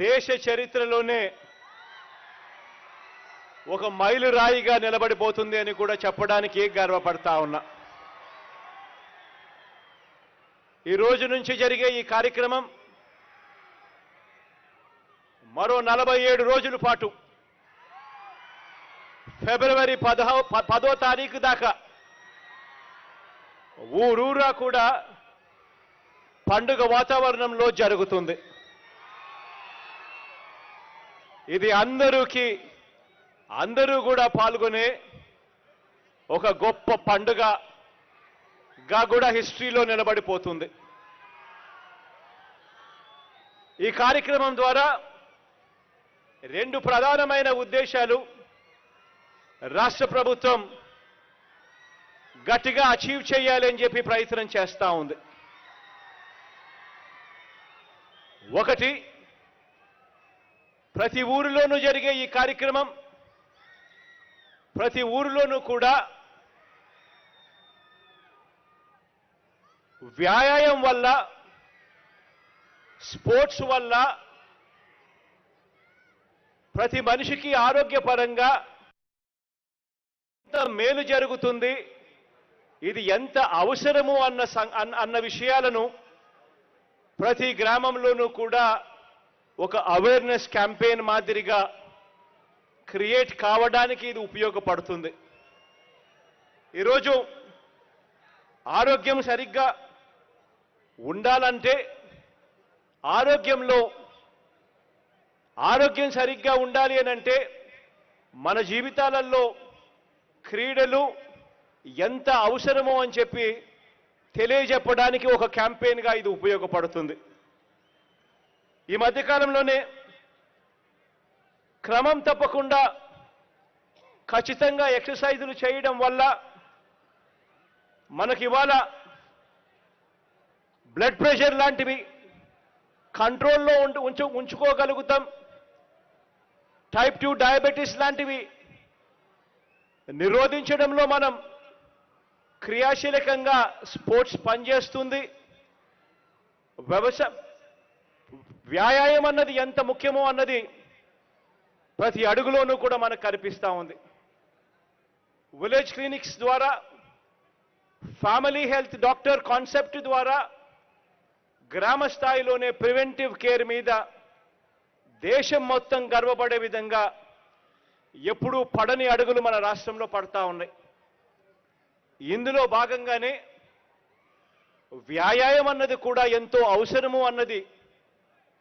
దేశ చరిత్రలోనే ఒక మైలురాయిగా నిలబడిపోతుంది అని కూడా చెప్పడానికి గర్వపడతా ఉన్నా. ఈ రోజు నుంచి జరిగే ఈ కార్యక్రమం మరో నలభై ఏడు రోజుల పాటు ఫిబ్రవరి పదహో ప- పదో తారీఖు దాకా ఊరూరా కూడా పండుగ వాతావరణంలో జరుగుతుంది. ఇది అందరికీ అందరూ కూడా పాల్గొనే ఒక గొప్ప పండుగగా కూడా హిస్టరీలో నిలబడిపోతుంది. ఈ కార్యక్రమం ద్వారా రెండు ప్రధానమైన ఉద్దేశాలు రాష్ట్ర ప్రభుత్వం గట్టిగా అచీవ్ చేయాలని చెప్పి ప్రయత్నం చేస్తూ ఉంది. ఒకటి ప్రతి ఊరిలోనూ జరిగే ఈ కార్యక్రమం ప్రతి ఊరిలోనూ కూడా వ్యాయామం వల్ల స్పోర్ట్స్ వల్ల ప్రతి మనిషికి ఆరోగ్యపరంగా ఎంత మేలు జరుగుతుంది ఇది ఎంత అవసరము అన్న సం- అన్న- అన్న విషయాలను ప్రతి గ్రామంలోనూ కూడా ఒక అవేర్నెస్ క్యాంపెయిన్ మాదిరిగా క్రియేట్ కావడానికి ఇది ఉపయోగపడుతుంది. ఈరోజు ఆరోగ్యం సరిగ్గా ఉండాలంటే ఆరోగ్యంలో ఆరోగ్యం సరిగ్గా ఉండాలి అని అంటే మన జీవితాలలో క్రీడలు ఎంత అవసరమో అని చెప్పి తెలియజెప్పడానికి ఒక క్యాంపెయిన్గా ఇది ఉపయోగపడుతుంది. ఈ మధ్యకాలంలోనే క్రమం తప్పకుండా ఖచ్చితంగా ఎక్సర్సైజులు చేయడం వల్ల మనకి ఇవాళ బ్లడ్ ప్రెషర్ లాంటివి కంట్రోల్లో ఉంటు ఉంచు ఉంచుకోగలుగుతాం. టైప్ టూ డయాబెటీస్ లాంటివి నిరోధించడంలో మనం క్రియాశీలకంగా స్పోర్ట్స్ పనిచేస్తుంది. వ్యవసాయ వ్యాయామం అన్నది ఎంత ముఖ్యమో అన్నది ప్రతి అడుగులోనూ కూడా మనకు కనిపిస్తూ ఉంది. విలేజ్ క్లినిక్స్ ద్వారా ఫ్యామిలీ హెల్త్ డాక్టర్ కాన్సెప్ట్ ద్వారా గ్రామ స్థాయిలోనే ప్రివెంటివ్ కేర్ మీద దేశం మొత్తం గర్వపడే విధంగా ఎప్పుడూ పడని అడుగులు మన రాష్ట్రంలో పడతా ఉన్నాయి. ఇందులో భాగంగానే వ్యాయామం అన్నది కూడా ఎంతో అవసరము అన్నది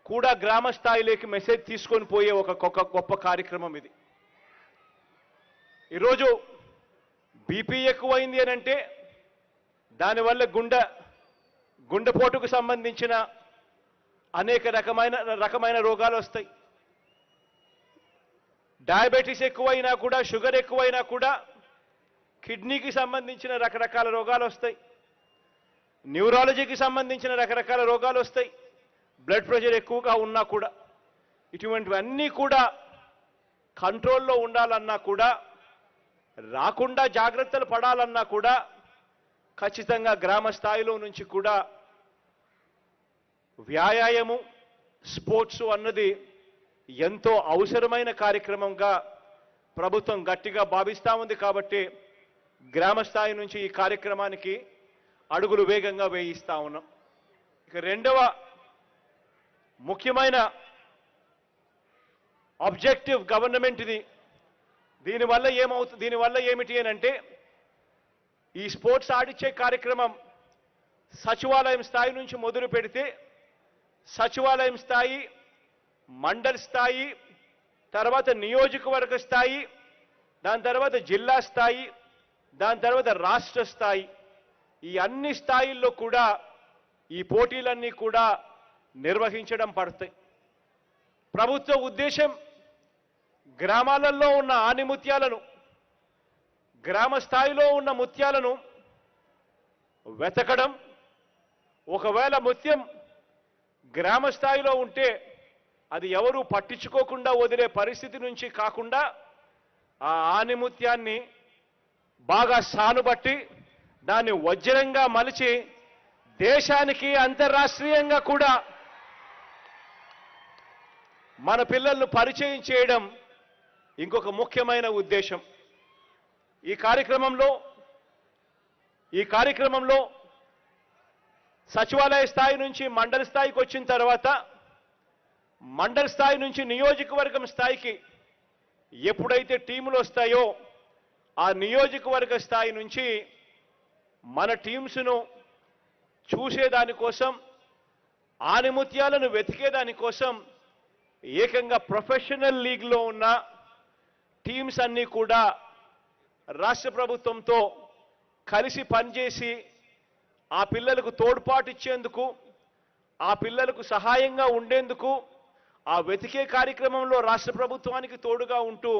కూడా గ్రామ స్థాయిలోకి మెసేజ్ తీసుకొని పోయే ఒక గొప్ప గొప్ప కార్యక్రమం ఇది. ఈరోజు బీపీ ఎక్కువైంది అని అంటే దానివల్ల గుండె గుండెపోటుకు సంబంధించిన అనేక రకమైన రకమైన రోగాలు వస్తాయి. డయాబెటీస్ ఎక్కువైనా కూడా షుగర్ ఎక్కువైనా కూడా కిడ్నీకి సంబంధించిన రకరకాల రోగాలు వస్తాయి. న్యూరాలజీకి సంబంధించిన రకరకాల రోగాలు వస్తాయి. బ్లడ్ ప్రెషర్ ఎక్కువగా ఉన్నా కూడా ఇటువంటివన్నీ కూడా కంట్రోల్లో ఉండాలన్నా కూడా రాకుండా జాగ్రత్తలు పడాలన్నా కూడా ఖచ్చితంగా గ్రామ స్థాయిలో నుంచి కూడా వ్యాయామము స్పోర్ట్స్ అన్నది ఎంతో అవసరమైన కార్యక్రమంగా ప్రభుత్వం గట్టిగా భావిస్తూ ఉంది కాబట్టి గ్రామ స్థాయి నుంచి ఈ కార్యక్రమానికి అడుగులు వేగంగా వేయిస్తా ఉన్నాం. ఇక రెండవ ముఖ్యమైన ఆబ్జెక్టివ్ గవర్నమెంట్ ఇది దీనివల్ల ఏమవుతుంది దీనివల్ల ఏమిటి అని అంటే ఈ స్పోర్ట్స్ ఆడిచ్చే కార్యక్రమం సచివాలయం స్థాయి నుంచి మొదలు పెడితే సచివాలయం స్థాయి మండల్ స్థాయి తర్వాత నియోజకవర్గ స్థాయి దాని తర్వాత జిల్లా స్థాయి దాని తర్వాత రాష్ట్ర స్థాయి ఈ అన్ని స్థాయిల్లో కూడా ఈ పోటీలన్నీ కూడా నిర్వహించడం పడతాయి. ప్రభుత్వ ఉద్దేశం గ్రామాలలో ఉన్న ఆనిముత్యాలను గ్రామ స్థాయిలో ఉన్న ముత్యాలను వెతకడం ఒకవేళ ముత్యం గ్రామ స్థాయిలో ఉంటే అది ఎవరు పట్టించుకోకుండా వదిలే పరిస్థితి నుంచి కాకుండా ఆ ఆనిముత్యాన్ని బాగా సానుబట్టి దాన్ని వజ్రంగా మలిచి దేశానికి అంతర్రాష్ట్రీయంగా కూడా మన పిల్లలను పరిచయం చేయడం ఇంకొక ముఖ్యమైన ఉద్దేశం. ఈ కార్యక్రమంలో ఈ కార్యక్రమంలో సచివాలయ స్థాయి నుంచి మండలి స్థాయికి వచ్చిన తర్వాత మండల స్థాయి నుంచి నియోజకవర్గం స్థాయికి ఎప్పుడైతే టీములు వస్తాయో ఆ నియోజకవర్గ స్థాయి నుంచి మన టీమ్స్ను చూసేదానికోసం ఆనిముత్యాలను వెతికేదానికోసం ఏకంగా ప్రొఫెషనల్ లీగ్లో ఉన్న టీమ్స్ అన్నీ కూడా రాష్ట్ర ప్రభుత్వంతో కలిసి పనిచేసి ఆ పిల్లలకు తోడ్పాటు ఇచ్చేందుకు ఆ పిల్లలకు సహాయంగా ఉండేందుకు ఆ వెతికే కార్యక్రమంలో రాష్ట్ర ప్రభుత్వానికి తోడుగా ఉంటూ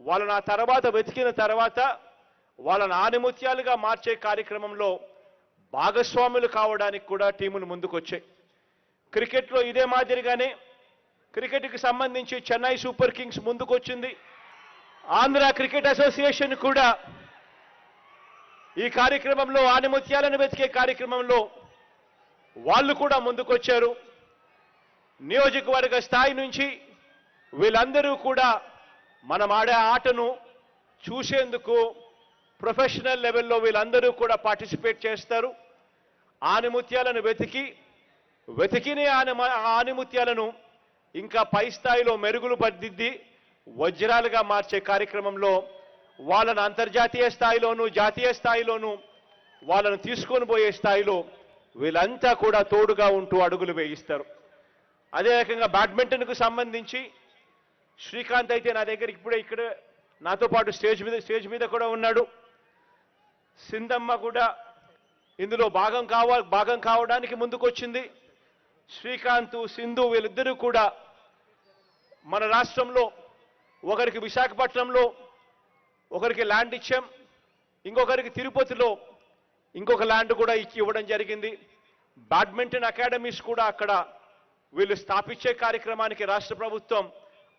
వాళ్ళని ఆ తర్వాత వెతికిన తర్వాత వాళ్ళని ఆనిముత్యాలుగా మార్చే కార్యక్రమంలో భాగస్వాములు కావడానికి కూడా టీములు ముందుకొచ్చాయి. క్రికెట్లో ఇదే మాదిరిగానే క్రికెట్కి సంబంధించి చెన్నై సూపర్ కింగ్స్ ముందుకొచ్చింది. ఆంధ్ర క్రికెట్ అసోసియేషన్ కూడా ఈ కార్యక్రమంలో ఆనిముత్యాలను వెతికే కార్యక్రమంలో వాళ్ళు కూడా ముందుకొచ్చారు. నియోజకవర్గ స్థాయి నుంచి వీళ్ళందరూ కూడా మనం ఆడే ఆటను చూసేందుకు ప్రొఫెషనల్ లెవెల్లో వీళ్ళందరూ కూడా పార్టిసిపేట్ చేస్తారు. ఆనిముత్యాలను వెతికి వెతికిన ఆని ఆనిముత్యాలను ఇంకా పై స్థాయిలో మెరుగులు పద్దిద్ది వజ్రాలుగా మార్చే కార్యక్రమంలో వాళ్ళను అంతర్జాతీయ స్థాయిలోనూ జాతీయ స్థాయిలోనూ వాళ్ళను తీసుకొని పోయే స్థాయిలో వీళ్ళంతా కూడా తోడుగా ఉంటూ అడుగులు వేయిస్తారు. అదే రకంగా బ్యాడ్మింటన్కు సంబంధించి శ్రీకాంత్ అయితే నా దగ్గర ఇప్పుడే ఇక్కడ నాతో పాటు స్టేజ్ మీద స్టేజ్ మీద కూడా ఉన్నాడు. సింధమ్మ కూడా ఇందులో భాగం కావ భాగం కావడానికి ముందుకొచ్చింది. శ్రీకాంత్ సింధు వీళ్ళిద్దరూ కూడా మన రాష్ట్రంలో ఒకరికి విశాఖపట్నంలో ఒకరికి ల్యాండ్ ఇచ్చాం ఇంకొకరికి తిరుపతిలో ఇంకొక ల్యాండ్ కూడా ఇచ్చి ఇవ్వడం జరిగింది. బ్యాడ్మింటన్ అకాడమీస్ కూడా అక్కడ వీళ్ళు స్థాపించే కార్యక్రమానికి రాష్ట్ర ప్రభుత్వం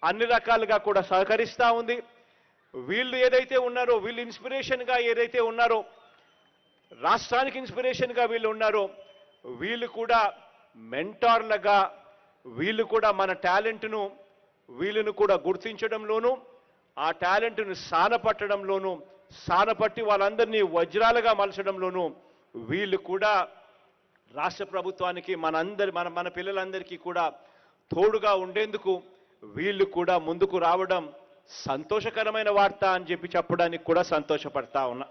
అన్ని రకాలుగా కూడా సహకరిస్తూ ఉంది. వీళ్ళు ఏదైతే ఉన్నారో వీళ్ళు ఇన్స్పిరేషన్గా ఏదైతే ఉన్నారో రాష్ట్రానికి ఇన్స్పిరేషన్గా వీళ్ళు ఉన్నారో వీళ్ళు కూడా మెంటార్లుగా వీళ్ళు కూడా మన టాలెంట్ను వీళ్ళను కూడా గుర్తించడంలోనూ ఆ టాలెంట్ను సానపట్టడంలోనూ సానపట్టి వాళ్ళందరినీ వజ్రాలుగా మలచడంలోనూ వీళ్ళు కూడా రాష్ట్ర ప్రభుత్వానికి మనందరి మన మన పిల్లలందరికీ కూడా తోడుగా ఉండేందుకు వీళ్ళు కూడా ముందుకు రావడం సంతోషకరమైన వార్త అని చెప్పి చెప్పడానికి కూడా సంతోషపడతా ఉన్నా.